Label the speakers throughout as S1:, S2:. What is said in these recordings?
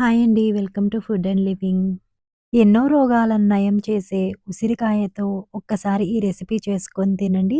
S1: Hi అండి. Welcome to food and living. ఎన్నో రోగాలను నయం చేసే ఉసిరికాయతో ఒక్కసారి ఈ రెసిపీ చేసుకొని తినండి.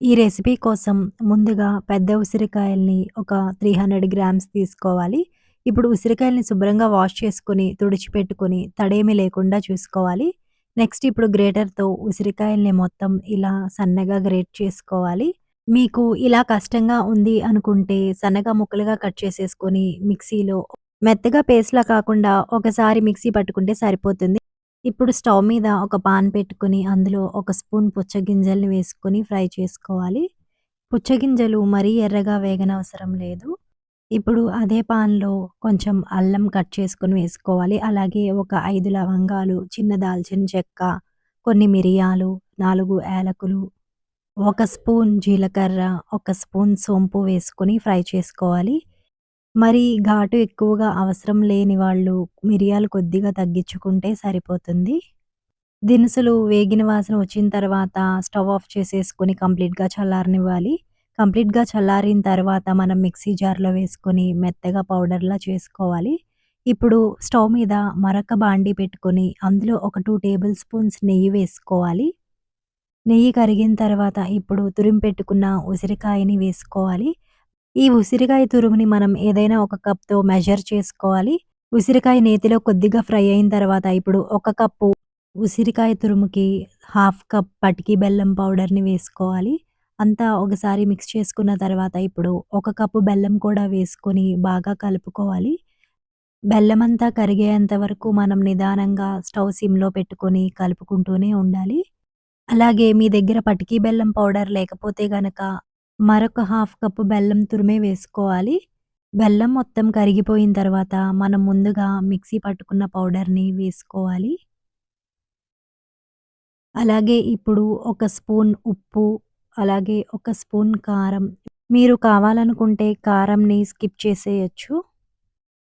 S1: ఈ రెసిపీ కోసం ముందుగా పెద్ద ఉసిరికాయల్ని ఒక 300 గ్రామ్స్ తీసుకోవాలి. ఇప్పుడు ఉసిరికాయల్ని శుభ్రంగా వాష్ చేసుకొని, తుడిచిపెట్టుకుని తడేమి లేకుండా చూసుకోవాలి. నెక్స్ట్ ఇప్పుడు గ్రేటర్‌తో ఉసిరికాయల్ని మొత్తం ఇలా సన్నగా గ్రేట్ చేసుకోవాలి. మీకు ఇలా కష్టంగా ఉంది అనుకుంటే సన్నగా ముక్కలుగా కట్ చేసేసుకొని మిక్సీలో మెత్తగా పేస్ట్‌లా కాకుండా ఒకసారి మిక్సీ పట్టుకుంటే సరిపోతుంది. ఇప్పుడు స్టవ్ మీద ఒక పాన్ పెట్టుకుని అందులో ఒక స్పూన్ పుచ్చగింజల్ని వేసుకొని ఫ్రై చేసుకోవాలి. పుచ్చగింజలు మరీ ఎర్రగా వేగనవసరం లేదు. ఇప్పుడు అదే పాన్‌లో కొంచెం అల్లం కట్ చేసుకొని వేసుకోవాలి. అలాగే ఒక ఐదు లవంగాలు, చిన్న దాల్చిన చెక్క, కొన్ని మిరియాలు, నాలుగు యాలకులు, ఒక స్పూన్ జీలకర్ర, ఒక స్పూన్ సోంపు వేసుకొని ఫ్రై చేసుకోవాలి. మరి ఘాటు ఎక్కువగా అవసరం లేని వాళ్ళు మిరియాలు కొద్దిగా తగ్గించుకుంటే సరిపోతుంది. దినుసులు వేగిన వాసన వచ్చిన తర్వాత స్టవ్ ఆఫ్ చేసేసుకొని కంప్లీట్‌గా చల్లారనివ్వాలి. కంప్లీట్‌గా చల్లారిన తర్వాత మనం మిక్సీ జార్‌లో వేసుకొని మెత్తగా పౌడర్‌లా చేసుకోవాలి. ఇప్పుడు స్టవ్ మీద మరొక బాండీ పెట్టుకొని అందులో ఒక 2 టేబుల్ స్పూన్స్ నెయ్యి వేసుకోవాలి. నెయ్యి కరిగిన తర్వాత ఇప్పుడు తురిమి పెట్టుకున్న ఉసిరికాయని వేసుకోవాలి. ఈ ఉసిరికాయ తురుముని మనం ఏదైనా ఒక కప్‌తో మెజర్ చేసుకోవాలి. ఉసిరికాయ నేతిలో కొద్దిగా ఫ్రై అయిన తర్వాత ఇప్పుడు ఒక కప్పు ఉసిరికాయ తురుముకి హాఫ్ కప్ పటికి బెల్లం పౌడర్‌ని వేసుకోవాలి. అంతా ఒకసారి మిక్స్ చేసుకున్న తర్వాత ఇప్పుడు ఒక కప్పు బెల్లం కూడా వేసుకొని బాగా కలుపుకోవాలి. బెల్లమంతా కరిగేంత వరకు మనం నిదానంగా స్టవ్ సిమ్‌లో పెట్టుకొని కలుపుకుంటూనే ఉండాలి. అలాగే మీ దగ్గర పటికి బెల్లం పౌడర్ లేకపోతే గనక మరొక హాఫ్ కప్పు బెల్లం తురిమే వేసుకోవాలి. బెల్లం మొత్తం కరిగిపోయిన తర్వాత మనం ముందుగా మిక్సీ పట్టుకున్న పౌడర్‌ని వేసుకోవాలి. అలాగే ఇప్పుడు ఒక స్పూన్ ఉప్పు, అలాగే ఒక స్పూన్ కారం. మీరు కావాలనుకుంటే కారంని స్కిప్ చేసేయొచ్చు.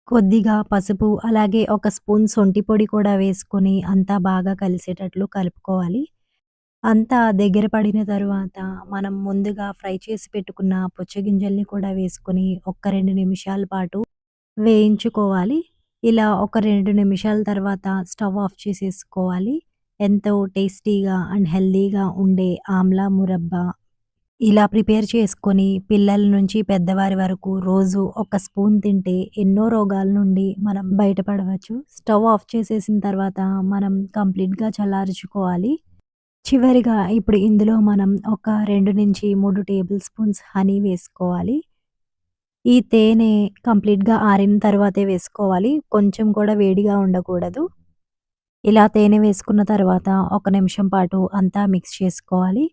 S1: కొద్దిగా పసుపు, అలాగే ఒక స్పూన్ సొంటి పొడి కూడా వేసుకొని అంతా బాగా కలిసేటట్లు కలుపుకోవాలి. అంతా దగ్గర పడిన తరువాత మనం ముందుగా ఫ్రై చేసి పెట్టుకున్న పుచ్చగింజల్ని కూడా వేసుకొని ఒక్క 2 నిమిషాల పాటు వేయించుకోవాలి. ఇలా ఒక 2 నిమిషాల తర్వాత స్టవ్ ఆఫ్ చేసేసుకోవాలి. ఎంతో టేస్టీగా అండ్ హెల్తీగా ఉండే ఆమ్లా మురబ్బా ఇలా ప్రిపేర్ చేసుకొని పిల్లల నుంచి పెద్దవారి వరకు రోజు ఒక స్పూన్ తింటే ఎన్నో రోగాల నుండి మనం బయటపడవచ్చు. స్టవ్ ఆఫ్ చేసేసిన తర్వాత మనం కంప్లీట్‌గా చల్లార్చుకోవాలి. చివరిగా ఇప్పుడు ఇందులో మనం ఒక 2-3 టేబుల్ స్పూన్స్ హనీ వేసుకోవాలి. ఈ తేనె కంప్లీట్‌గా ఆరిన తర్వాతే వేసుకోవాలి. కొంచెం కూడా వేడిగా ఉండకూడదు. ఇలా తేనె వేసుకున్న తర్వాత ఒక నిమిషం పాటు అంతా మిక్స్ చేసుకోవాలి.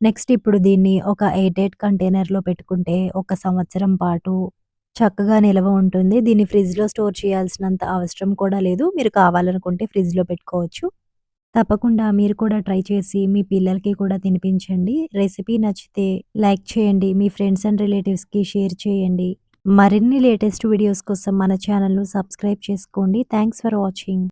S1: నెక్స్ట్ ఇప్పుడు దీన్ని ఒక ఎయిట్ ఎయిట్ కంటైనర్‌లో పెట్టుకుంటే ఒక సంవత్సరం పాటు చక్కగా నిల్వ ఉంటుంది. దీన్ని ఫ్రిడ్జ్‌లో స్టోర్ చేయాల్సినంత అవసరం కూడా లేదు. మీరు కావాలనుకుంటే ఫ్రిడ్జ్‌లో పెట్టుకోవచ్చు. తప్పకుండా మీరు కూడా ట్రై చేసి మీ పిల్లలకి కూడా తినిపించండి. రెసిపీ నచ్చితే లైక్ చేయండి. మీ ఫ్రెండ్స్ అండ్ రిలేటివ్స్‌కి షేర్ చేయండి. మరిన్ని లేటెస్ట్ వీడియోస్ కోసం మన ఛానల్‌ను సబ్స్క్రైబ్ చేసుకోండి. Thanks for watching.